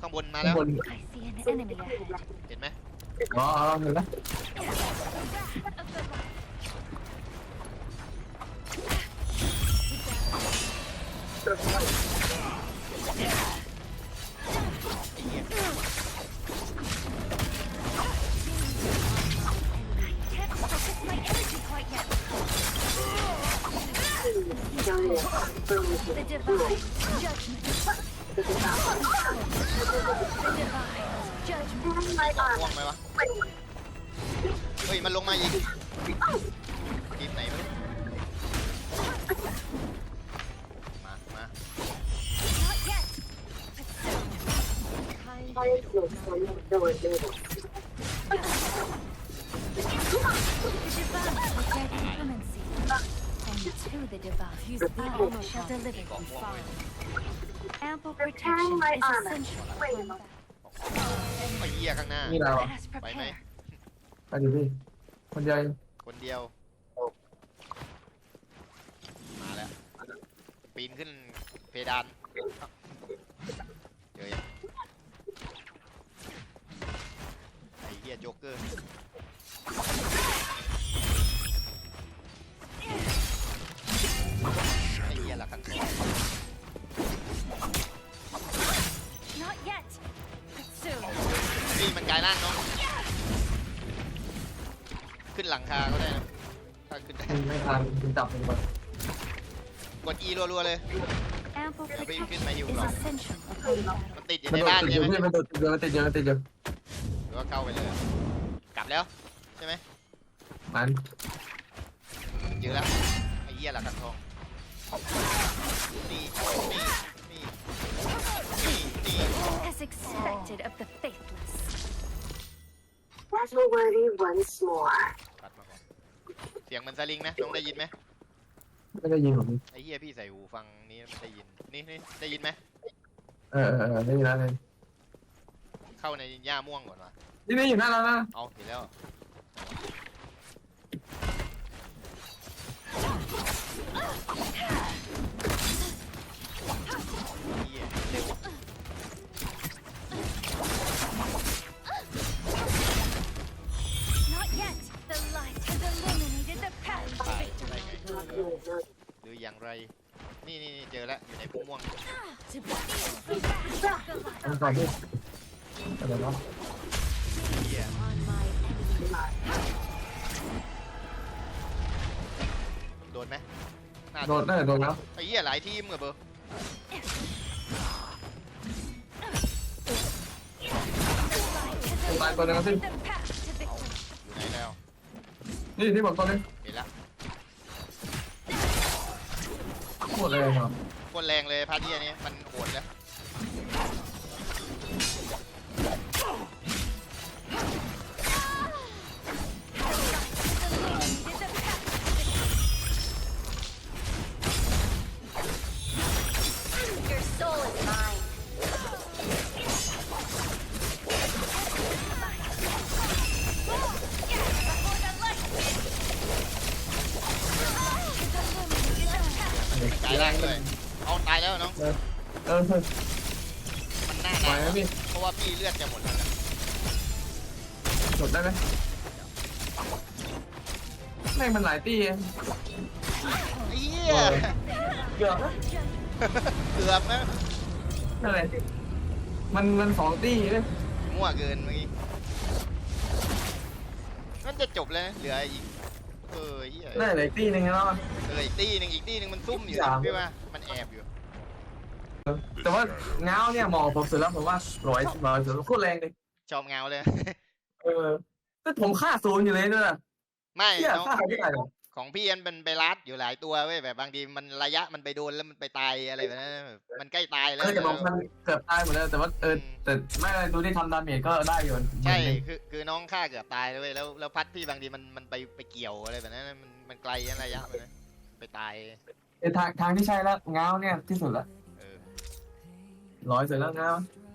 ข้างบนมาข้าแล้งวบน I see an enemy ahead. เห็นไหมอ๋ออ๋อเห็นไหม Can't focus my energy quite yet. The divine judgment. The divine judgment. เกาะม่วงไหมวะ เฮ้ย มันลงมาอีกทีมไหนไม่รู้มา มา Not yet. The divine will grant clemency. And to the divine, I shall deliver thee far. Ample protection is essential for combat. ไอ้เหี้ยข้างหน้า นี่เรา Let us ไปไหม prepare. ไปดิพี่ คนเดียวเองคนเดียว มาแล้ว ปีนขึ้นเพดานเจอยังไอ้เหี้ยโจ๊กเกอร์ นี่มันกลายร่างเนาะขึ้นหลังคาก็ได้นะถ้าขึ้นได้ไม่ทันคุณจับมันก่อนกด E รัวๆเลย Ample I'll be protection in my is Yukon. essential upon battle. มันติดอยู่มันในโดดบ้านติดอใช่ยู่ไหมพี่มันโดดติดอยู่มันติดอยู่มันติดอยู่หรือว่าเข้าไปเลย กลับแล้วใช่ไหมมันเจอแล้วไอ้เหี้ยหลักกันทอง Battle worthy once more. ตัดมาก่อนเสียงมันสลิงนะน้องได้ยินไหมไม่ได้ยินผมไอ้เหี้ยพี่ใส่หูฟังนี้มันได้ยินนี่นี่ได้ยินไหมเออเออเออได้ยินแล้วเลยเข้าในหญ้าม่วงก่อนวะนี่นี่อยู่หน้าเรานะเอาเห็นแล้ว ออย่างไรนี่นี่นี่เจอแล้วอยู่ในพุ่มม่วง To be the light มันก่อนพี่เดี๋ยวเนาะเหี้ย on my enemy. โดนไหมน่าโดนน่าจะโดนแล้วไอ้เหี้ยหลายทีมเหรอเบอร์ The light has ตายตัวหนึงแล้วพี่ illuminated the path to victory. อยู่ไหนแล้วนี่ที่บอกตัวนึงเห็นแล้ว หมดเลยเหรอโคนแรงเลยพาร์ทเนียนี้มันโหดแล้ว Illuminated the path to victory. กลายร่างเลยเอาตายแล้วน้องเออเออมันหน้าไหวหนาไหมพี่เพราะว่าพี่เลือดจะหมดแล้วนะจดได้ไหมแม่งมันหลายตีเองไอ้เหี้ยเกือบนะเกือบนะนั่นแหละมันมันสองตีเลยมั่วเกินเมื่อกี้นั่นจะจบแล้วนะเหลืออีก เออเหี้ยน่าจะเหลืออีกตีหนึงแล้วอะเอออีกตีหนึ่งอีกตีหนึ่งมันซุ่มอยู่สามพี่ว่ามันแอบอยู่แต่ว่าเงาเนี่ยเหมองผมสุดแล้วผมว่าร้อยร้อยสุดโคตรแรงเลย ชอบเงาเลย เออแต่ผมฆ่าศูนย์อยู่เลยด้วยนะไม่เที่ยน้องฆ่าใครไม่ได้หรอก ของพี่มันเป็นไปรัดอยู่หลายตัวเว้ยแบบบางทีมันระยะมันไปโดนแล้วมันไปตายอะไรแบบนั้นแบบมันใกล้ตายแล้วเออแต่บอกมันเกือบตายหมดแล้วแต่ว่าเออแต่ไม่เป็นไรดูที่ทำดาเมจก็ได้อยู่ใช่คือคือน้องฆ่าเกือบตายเลยเว้ยแล้วแล้วพัดพี่บางทีมันมันไปไปเกี่ยวอะไรแบบนั้นมันมันไกลนะระยะมันนะไปตายเออทางทางที่ใช่แล้วเงาเนี่ยที่สุดละเออร้อยสุดแล้วเงา Strength